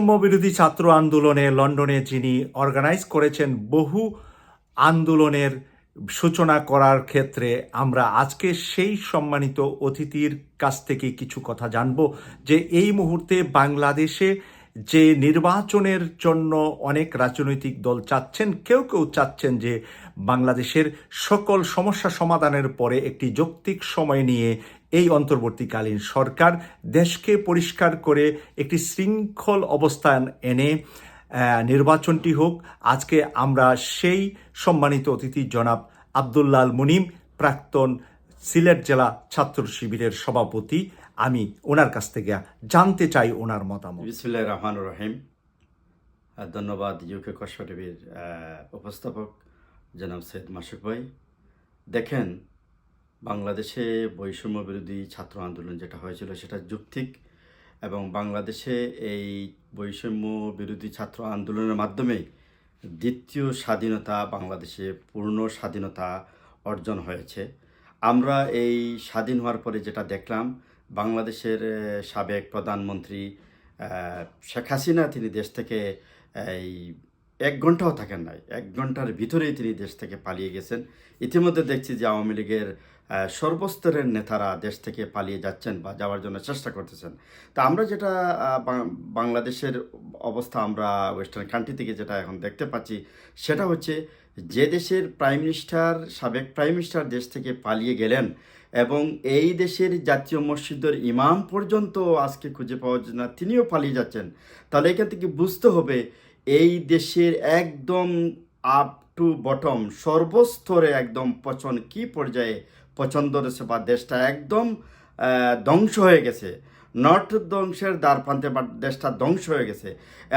বৈষম্য বিরোধী ছাত্র আন্দোলনে লন্ডনে যিনি অর্গানাইজ করেছেন বহু আন্দোলনের সূচনা করার ক্ষেত্রে আমরা আজকে সেই সম্মানিত অতিথির কাছ থেকে কিছু কথা জানব যে এই মুহূর্তে বাংলাদেশে যে নির্বাচনের জন্য অনেক রাজনৈতিক দল চাচ্ছেন, কেউ কেউ চাচ্ছেন যে বাংলাদেশের সকল সমস্যা সমাধানের পরে একটি যৌক্তিক সময় নিয়ে এই অন্তর্বর্তীকালীন সরকার দেশকে পরিষ্কার করে একটি শৃঙ্খল অবস্থান এনে নির্বাচনটি হোক। আজকে আমরা সেই সম্মানিত অতিথি জনাব আবদুল্লাল মুনিম, প্রাক্তন সিলেট জেলা ছাত্র শিবিরের সভাপতি। আমি ওনার কাছ থেকে জানতে চাই ওনার মতামত। বিসমুল্লাহ রহমান রহিম। ধন্যবাদ ইউকে কষ্ট টিভির উপস্থাপক জনাব সৈয়দ মাসুক ভাই। দেখেন বাংলাদেশে বৈষম্য বিরোধী ছাত্র আন্দোলন যেটা হয়েছিল সেটা যুক্তিক এবং বাংলাদেশে এই বৈষম্য বিরোধী ছাত্র আন্দোলনের মাধ্যমে দ্বিতীয় স্বাধীনতা বাংলাদেশে পূর্ণ স্বাধীনতা অর্জন হয়েছে। আমরা এই স্বাধীন হওয়ার পরে যেটা দেখলাম, বাংলাদেশের সাবেক প্রধানমন্ত্রী শেখ হাসিনা, তিনি দেশ থেকে এই এক ঘন্টাও থাকেন নাই। এক ঘণ্টার ভিতরেই তিনি দেশ থেকে পালিয়ে গেছেন। ইতিমধ্যে দেখছি যে আওয়ামী লীগের সর্বস্তরের নেতারা দেশ থেকে পালিয়ে যাচ্ছেন বা যাওয়ার জন্য চেষ্টা করতেছেন। তা আমরা যেটা বাংলাদেশের অবস্থা আমরা ওয়েস্টার্ন কান্ট্রি থেকে যেটা এখন দেখতে পাচ্ছি, সেটা হচ্ছে যে দেশের প্রাইম মিনিস্টার সাবেক প্রাইম মিনিস্টার দেশ থেকে পালিয়ে গেলেন এবং এই দেশের জাতীয় মসজিদের ইমাম পর্যন্ত আজকে খুঁজে পাওয়া যায় না তিনিও পালিয়ে যাচ্ছেন। তাহলে এখান থেকে বুঝতে হবে এই দেশের একদম আপ টু বটম সর্বস্তরে একদম পচন কি পর্যায়ে পছন্দ রয়েছে বা দেশটা একদম ধ্বংস হয়ে গেছে। নর্থ ধ্বংসের দ্বার প্রান্তে বা দেশটা ধ্বংস হয়ে গেছে।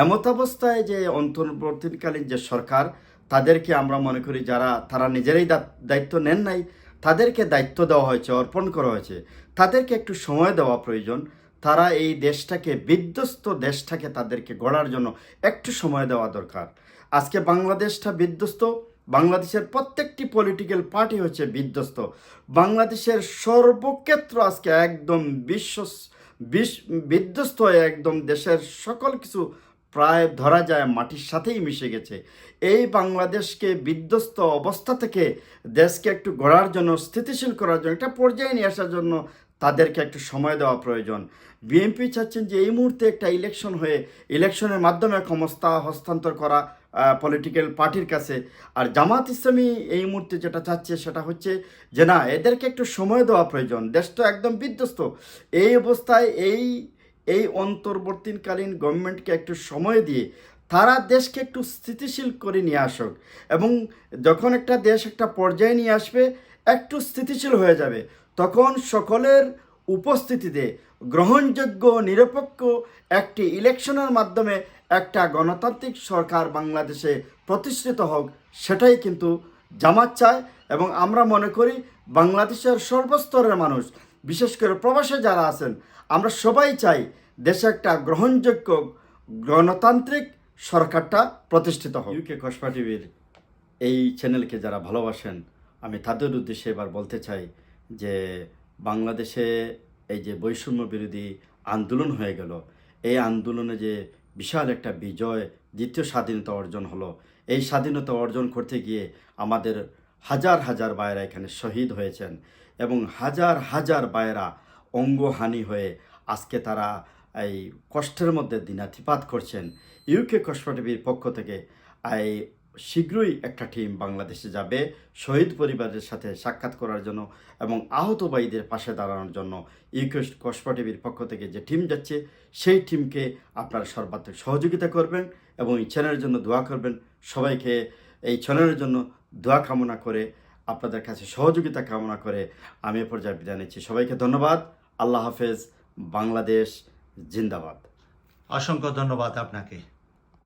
এমত অবস্থায় যে অন্তর্বর্তীকালীন যে সরকার, তাদেরকে আমরা মনে করি যারা, তারা নিজেরাই দায়িত্ব নেন নাই, তাদেরকে দায়িত্ব দেওয়া হয়েছে, অর্পণ করা হয়েছে। তাদেরকে একটু সময় দেওয়া প্রয়োজন। তারা এই দেশটাকে, বিধ্বস্ত দেশটাকে তাদেরকে গড়ার জন্য একটু সময় দেওয়া দরকার। আজকে বাংলাদেশটা বিধ্বস্ত বাংলাদেশের প্রত্যেকটি পলিটিক্যাল পার্টি হচ্ছে বিধ্বস্ত। বাংলাদেশের সর্বক্ষেত্র আজকে একদম বিশ্ব বিশ- বিধ্বস্ত হয়ে একদম দেশের সকল কিছু প্রায় ধরা যায়, মাটির সাথেই মিশে গেছে। এই বাংলাদেশকে বিধ্বস্ত অবস্থা থেকে দেশকে একটু গড়ার জন্য, স্থিতিশীল করার জন্য, একটা পর্যায়ে নিয়ে আসার জন্য তাদেরকে একটু সময় দেওয়া প্রয়োজন। বিএনপি চাচ্ছেন যে এই মুহূর্তে একটা ইলেকশন হয়ে ইলেকশনের মাধ্যমে ক্ষমতা হস্তান্তর করা পলিটিক্যাল পার্টির কাছে। আর জামাত ইসলামী এই মুহূর্তে যেটা চাচ্ছে সেটা হচ্ছে যে, না, এদেরকে একটু সময় দেওয়া প্রয়োজন। দেশটা একদম বিধ্বস্ত। এই অবস্থায় এই এই অন্তর্বর্তীকালীন গভর্নমেন্টকে একটু সময় দিয়ে তারা দেশকে একটু স্থিতিশীল করে নিয়ে আসুক। এবং যখন একটা দেশ একটা পর্যায়ে নিয়ে আসবে, একটু স্থিতিশীল হয়ে যাবে, তখন সকলের উপস্থিতিতে গ্রহণযোগ্য, নিরপেক্ষ একটি ইলেকশনের মাধ্যমে একটা গণতান্ত্রিক সরকার বাংলাদেশে প্রতিষ্ঠিত হোক, সেটাই কিন্তু জামাত চায় এবং আমরা মনে করি বাংলাদেশের সর্বস্তরের মানুষ, বিশেষ করে প্রবাসে যারা আছেন, আমরা সবাই চাই দেশে একটা গ্রহণযোগ্য গণতান্ত্রিক সরকারটা প্রতিষ্ঠিত হোক। ইউকে কসবা টিভির এই চ্যানেলকে যারা ভালোবাসেন, আমি তাদের উদ্দেশ্যে এবার বলতে চাই যে বাংলাদেশে এই যে বৈষম্য বিরোধী আন্দোলন হয়ে গেল, এই আন্দোলনে যে বিশাল একটা বিজয়, দ্বিতীয় স্বাধীনতা অর্জন হলো। এই স্বাধীনতা অর্জন করতে গিয়ে আমাদের হাজার হাজার বায়রা এখানে শহীদ হয়েছেন এবং হাজার হাজার বায়রা অঙ্গহানি হয়ে আজকে তারা এই কষ্টের মধ্যে দিনাতিপাত করছেন। ইউকে কষ্ট টিভির পক্ষ থেকে এই শীঘ্রই একটা টিম বাংলাদেশে যাবে শহীদ পরিবারের সাথে সাক্ষাৎ করার জন্য এবং আহত ভাইদের পাশে দাঁড়ানোর জন্য ইউকে কসবা টিভির পক্ষ থেকে যে টিম যাচ্ছে, সেই টিমকে আপনারা সর্বাত্মক সহযোগিতা করবেন এবং এই চ্যানেলের জন্য দোয়া করবেন। সবাইকে এই চ্যানেলের জন্য দোয়া কামনা করে, আপনাদের কাছে সহযোগিতা কামনা করে আমি পর্যায়ে বিদায় নিচ্ছি। সবাইকে ধন্যবাদ। আল্লাহ হাফেজ। বাংলাদেশ জিন্দাবাদ। অসংখ্য ধন্যবাদ আপনাকে।